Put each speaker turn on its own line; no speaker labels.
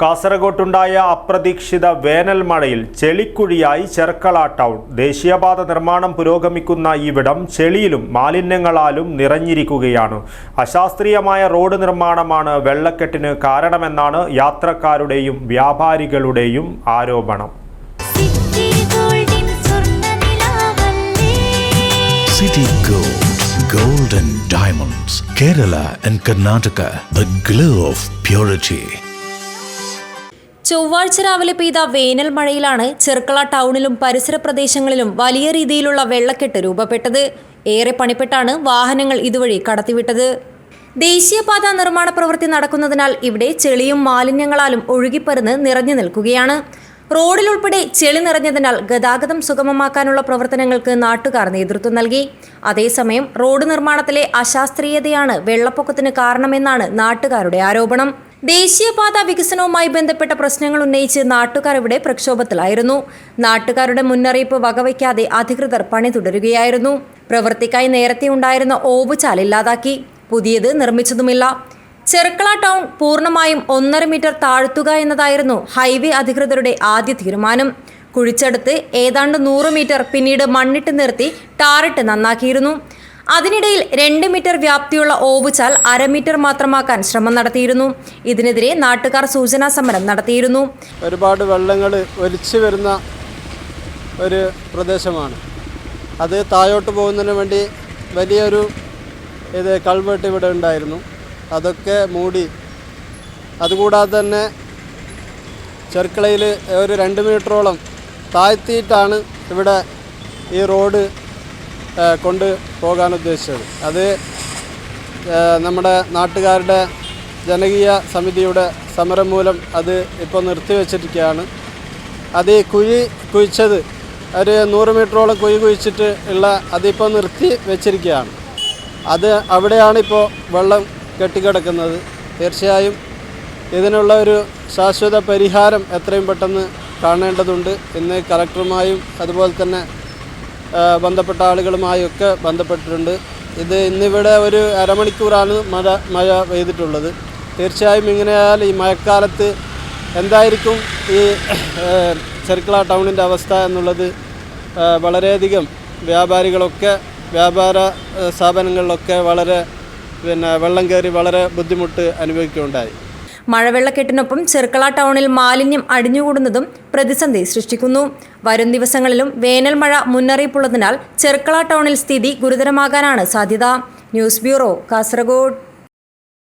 കാസർഗോട്ടുണ്ടായ അപ്രതീക്ഷിത വേനൽ മഴയിൽ ചെളിക്കുഴിയായി ചെർക്കള ടൗൺ. ദേശീയപാത നിർമ്മാണം പുരോഗമിക്കുന്ന ഇവിടം ചെളിയിലും മാലിന്യങ്ങളാലും നിറഞ്ഞിരിക്കുകയാണ്. അശാസ്ത്രീയമായ റോഡ് നിർമ്മാണമാണ് വെള്ളക്കെട്ടിന് കാരണമെന്നാണ് യാത്രക്കാരുടെയും വ്യാപാരികളുടെയും ആരോപണം.
City Gold, Golden Diamonds, Kerala and Karnataka, the glow of purity.
ചൊവ്വാഴ്ച രാവിലെ പെയ്ത വേനൽ മഴയിലാണ് ചെർക്കള ടൗണിലും പരിസര പ്രദേശങ്ങളിലും വലിയ രീതിയിലുള്ള വെള്ളക്കെട്ട് രൂപപ്പെട്ടത്. ഏറെ പണിപ്പെട്ടാണ് വാഹനങ്ങൾ ഇതുവഴി കടത്തിവിട്ടത്. ദേശീയപാത നിർമ്മാണ പ്രവൃത്തി നടക്കുന്നതിനാൽ ഇവിടെ ചെളിയും മാലിന്യങ്ങളാലും ഒഴുകിപ്പരുന്ന് നിറഞ്ഞു നിൽക്കുകയാണ്. റോഡിലുൾപ്പെടെ ചെളി നിറഞ്ഞതിനാൽ ഗതാഗതം സുഗമമാക്കാനുള്ള പ്രവർത്തനങ്ങൾക്ക് നാട്ടുകാർ നേതൃത്വം നൽകി. അതേസമയം റോഡ് നിർമ്മാണത്തിലെ അശാസ്ത്രീയതയാണ് വെള്ളപ്പൊക്കത്തിന് കാരണമെന്നാണ് നാട്ടുകാരുടെ ആരോപണം. ദേശീയപാത വികസനവുമായി ബന്ധപ്പെട്ട പ്രശ്നങ്ങൾ ഉന്നയിച്ച് നാട്ടുകാർ ഇവിടെ പ്രക്ഷോഭത്തിലായിരുന്നു. നാട്ടുകാരുടെ മുന്നറിയിപ്പ് വകവയ്ക്കാതെ അധികൃതർ പണി തുടരുകയായിരുന്നു. പ്രവൃത്തിക്കായി നേരത്തെ ഉണ്ടായിരുന്ന ഓവുചാൽ ഇല്ലാതാക്കി പുതിയത് നിർമ്മിച്ചതുമില്ല. ചെറുക്കള ടൗൺ പൂർണമായും ഒന്നര മീറ്റർ താഴ്ത്തുക എന്നതായിരുന്നു ഹൈവേ അധികൃതരുടെ ആദ്യ തീരുമാനം. കുഴിച്ചെടുത്ത് ഏതാണ്ട് നൂറ് മീറ്റർ പിന്നീട് മണ്ണിട്ട് നിർത്തി ടാറിട്ട് നന്നാക്കിയിരുന്നു. അതിനിടയിൽ രണ്ട് മീറ്റർ വ്യാപ്തിയുള്ള ഓവുചാൽ അര മീറ്റർ മാത്രമാക്കാൻ ശ്രമം നടത്തിയിരുന്നു. ഇതിനെതിരെ നാട്ടുകാർ സൂചനാ സമരം നടത്തിയിരുന്നു.
ഒരുപാട് വെള്ളങ്ങൾ ഒലിച്ചു വരുന്ന ഒരു പ്രദേശമാണ്. അത് താഴോട്ട് പോകുന്നതിന് വേണ്ടി വലിയൊരു ഇത് കൾവെട്ട് ഇവിടെ ഉണ്ടായിരുന്നു. അതൊക്കെ മൂടി അതുകൂടാതെ തന്നെ ചെർക്കളയിൽ ഒരു രണ്ട് മീറ്ററോളം താഴ്ത്തിയിട്ടാണ് ഇവിടെ ഈ റോഡ് കൊണ്ട് പോകാൻ ഉദ്ദേശിച്ചത്. അത് നമ്മുടെ നാട്ടുകാരുടെ ജനകീയ സമിതിയുടെ സമരം മൂലം അത് ഇപ്പോൾ നിർത്തിവെച്ചിരിക്കുകയാണ്. അത് ഈ കുഴി കുഴിച്ചത് ഒരു നൂറ് മീറ്ററോളം കുഴി കുഴിച്ചിട്ട് ഉള്ള അതിപ്പോൾ നിർത്തി വെച്ചിരിക്കുകയാണ്. അത് അവിടെയാണിപ്പോൾ വെള്ളം കെട്ടിക്കിടക്കുന്നത്. തീർച്ചയായും ഇതിനുള്ള ഒരു ശാശ്വത പരിഹാരം എത്രയും പെട്ടെന്ന് കാണേണ്ടതുണ്ട് ഇന്ന് കലക്ടറുമായും അതുപോലെ തന്നെ ബന്ധപ്പെട്ട ആളുകളുമായൊക്കെ ബന്ധപ്പെട്ടിട്ടുണ്ട്. ഇത് ഇന്നിവിടെ ഒരു അരമണിക്കൂറാണ് മഴ മഴ പെയ്തിട്ടുള്ളത്. തീർച്ചയായും ഇങ്ങനെയാൽ ഈ മഴക്കാലത്ത് എന്തായിരിക്കും ഈ ചെർക്കള ടൗണിന്റെ അവസ്ഥ എന്നുള്ളത് വളരെയധികം വ്യാപാരികളൊക്കെ വ്യാപാര സ്ഥാപനങ്ങളിലൊക്കെ വളരെ പിന്നെ വെള്ളം കയറി വളരെ ബുദ്ധിമുട്ട് അനുഭവിക്കുകയുണ്ടായി.
മഴവെള്ളക്കെട്ടിനൊപ്പം ചെർക്കള ടൗണിൽ മാലിന്യം അടിഞ്ഞുകൂടുന്നതും പ്രതിസന്ധി സൃഷ്ടിക്കുന്നു. വരും ദിവസങ്ങളിലും വേനൽ മഴ മുന്നറിയിപ്പുള്ളതിനാൽ ചെർക്കള ടൗണിൽ സ്ഥിതി ഗുരുതരമാകാനാണ് സാധ്യത. News bureau Kasaragod.